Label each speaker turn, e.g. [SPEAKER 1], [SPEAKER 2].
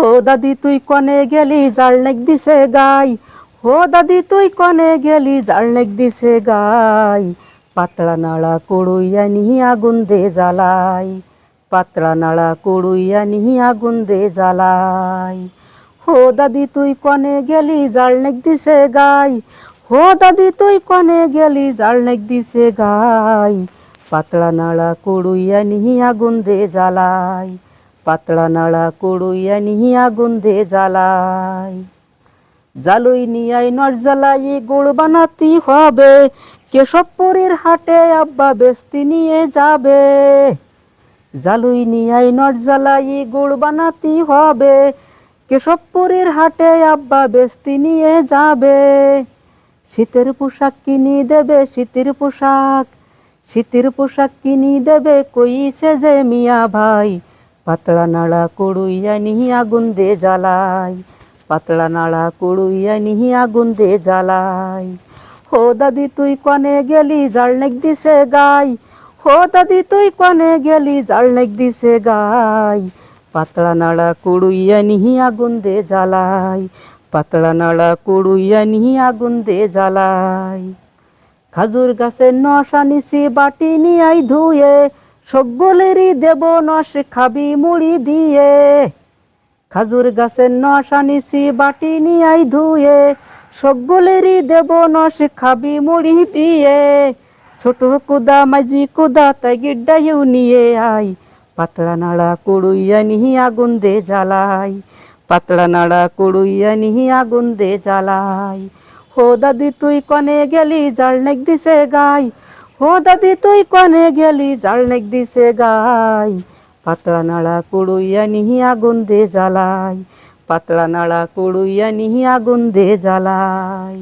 [SPEAKER 1] হো দাদি তুই কনে গেলি জালনেক দিছে গাই হো দাদি তুই কনে গেলি জালনেক দিছে গাই পাতলা নাড়া কড়ুইয়া নিহি আগুন দে জ্বালাই পাতলা নাড়া কড়ুইয়া নিহি আগুন দে জ্বালাই হো দাদি তুই কনে গেলি জালনেক দিছে গাই হো দাদি তুই কনে গেলি জালনেক দিছে গাই পাতলা নাড়া কড়ুইয়া নিহি আগুন দে জ্বালাই পাতলা নাড়া কড়ুইয়া নিহি আগুন দে জ্বালাই জালুই নিয়াই নর জ্বালাই, গুড় বানাতি হবে। কেশবপুরীর হাটে আব্বা বেস্তি নিয়ে যাবে। জালুই নিয়াই নর জ্বালাই, গুড় বানাতি হবে। কেশবপুরীর হাটে আব্বা বেস্তি নিয়ে যাবে। শীতের পোশাক কিনি দেবে, শীতের পোশাক। শীতের পোশাক কিনি দেবে, কইছে যে মিয়া ভাই। পাতলা নাড়া কড়ুইয়া নিহি আগুন দে জ্বালাই, পাতলা নাড়া কড়ুইয়া নিহি আগুন দে জ্বালাই। হো দাদি, তুই কনে গেলি জালনেক দিছে গাই? হো দাদি, তুই কনে গেলি জালনেক দিছে গাই? পাতলা নাড়া কড়ুইয়া নিহি আগুন দে জ্বালাই, পাতলা নাড়া কড়ুইয়া নিহি আগুন দে জ্বালাই। খাজুর গাছের নশা নিছি বাটি নিয়াই ধুয়ে সকলেরই দেব নস খাবি মুড়ি দিয়ে। খাজুর গাছের নশা নিছি বাটি নিয়াই ধুয়ে। সকলেরই দেব নস খাবি মুড়ি দিয়ে। ছোট কুদা মাঝি কুদা তাই গিড্ডাইও নিয়ে আই। পাতলা নাড়া কড়ুইয়া নিহি আগুন দে জ্বালাই। পাতলা নাড়া কড়ুইয়া নিহি আগুন দে জ্বালাই। হো দাদি তুই কনে গেলি জালনেক দিছে গাই। হো দাদি তুই কনে গেলি জালনেক দিছে গাই পাতলা নাড়া কড়ুইয়া নিহি আগুন দে জ্বালাই পাতলা নাড়া কড়ুইয়া নিহি আগুন দে জ্বালাই